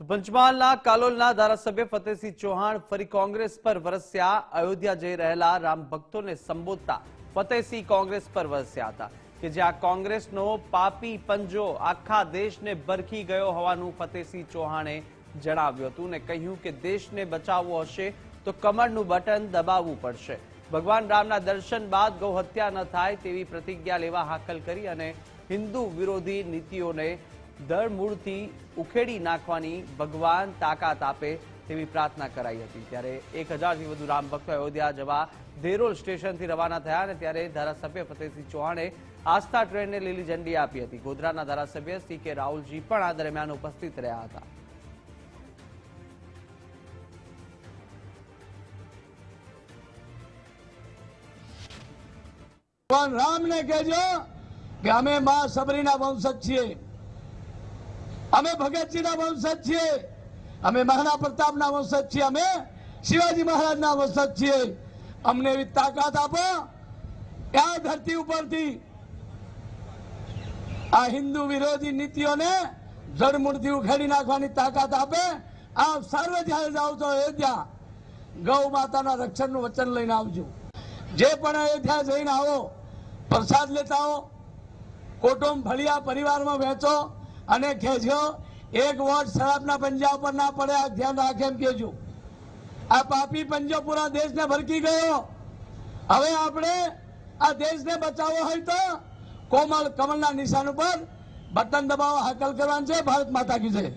તો પંચમહાલના કાલોલના ધારાસભ્ય ફતેહસિંહ ચૌહાણ ફરી કોંગ્રેસ પર વરસ્યા. અયોધ્યા જઈ રહેલા રામ ભક્તોને સંબોધતા ફતેહસિંહ કોંગ્રેસ પર વરસ્યા હતા કે જ્યાં કોંગ્રેસનો પાપી પંજો આખા દેશને ભરખી ગયો હોવાનું ફતેહસિંહ ચૌહાણે જણાવ્યું હતું ને કહ્યું કે દેશને બચાવવો હશે તો કમરનું બટન દબાવવું પડશે. ભગવાન રામના દર્શન બાદ ગૌહત્યા ન થાય તેવી પ્રતિજ્ઞા લેવા હાકલ કરી અને હિન્દુ વિરોધી નીતિઓને દળમૂળથી ઉખેડી નાખવાની ભગવાન તાકાત આપે તેવી પ્રાર્થના કરાઈ હતી. ત્યારે એક હજારથી વધુ રામ ભક્તો અયોધ્યા જવા ધેરોલ સ્ટેશનથી રવાના થયા અને ત્યારે ધારાસભ્ય ફતેહસિંહ ચૌહાણે આસ્થા ટ્રેનને લીલી ઝંડી આપી હતી. ગોધરાના ધારાસભ્ય સી કે રાહુલજી પણ આ દરમિયાન ઉપસ્થિત રહ્યા હતા. ભગવાન રામને કહેજો કે અમે માં સબરીના વંશજ છીએ. અમે ભગતસિંહના વંશજ છીએ. અમે મહારાણા પ્રતાપના વંશજ છીએ. અમે શિવાજી મહારાજના વંશજ છીએ. અમને એવી તાકાત આપો. આ ધરતી ઉપરથી આ હિન્દુ વિરોધી નીતિઓને જડમૂળથી ઉખેડી નાખવાની તાકાત આપે. આપ સર્વે જ્યારે જાઓ છો અયોધ્યા. ગૌ માતાના રક્ષણનું વચન લઈને આવજો. જે પણ અયોધ્યા જઈને આવો, પ્રસાદ લેતા આવો, કુટુંબ ફળિયા પરિવારમાં વહેંચો. અને કહેજો એક વોટ શરાબના પંજા ઉપર ના પડે, આ ધ્યાન રાખે એમ કહેજો આ પાપી પંજો પૂરા દેશને ભરકી ગયો. હવે આપણે આ દેશને બચાવવો હોય તો કોમળ કમળના નિશાન ઉપર બટન દબાવવા હાકલ કરવાનું છે, ભારત માતા કી જય.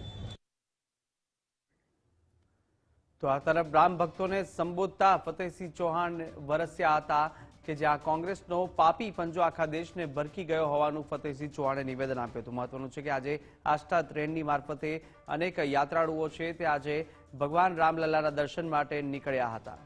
તો આ તરફ રામ ભક્તોને સંબોધતા ફતેહસિંહ ચૌહાણ વરસ્યા હતા. કે જ્યાં કોંગ્રેસનો પાપી પંજો આખા દેશને ભરકી ગયો હોવાનું ફતેહસિંહ ચૌહાણે નિવેદન આપ્યું હતું. મહત્વનું છે કે આજે આસ્થા ટ્રેનની મારફતે અનેક યાત્રાળુઓ છે તે આજે ભગવાન રામલલ્લાના દર્શન માટે નીકળ્યા હતા.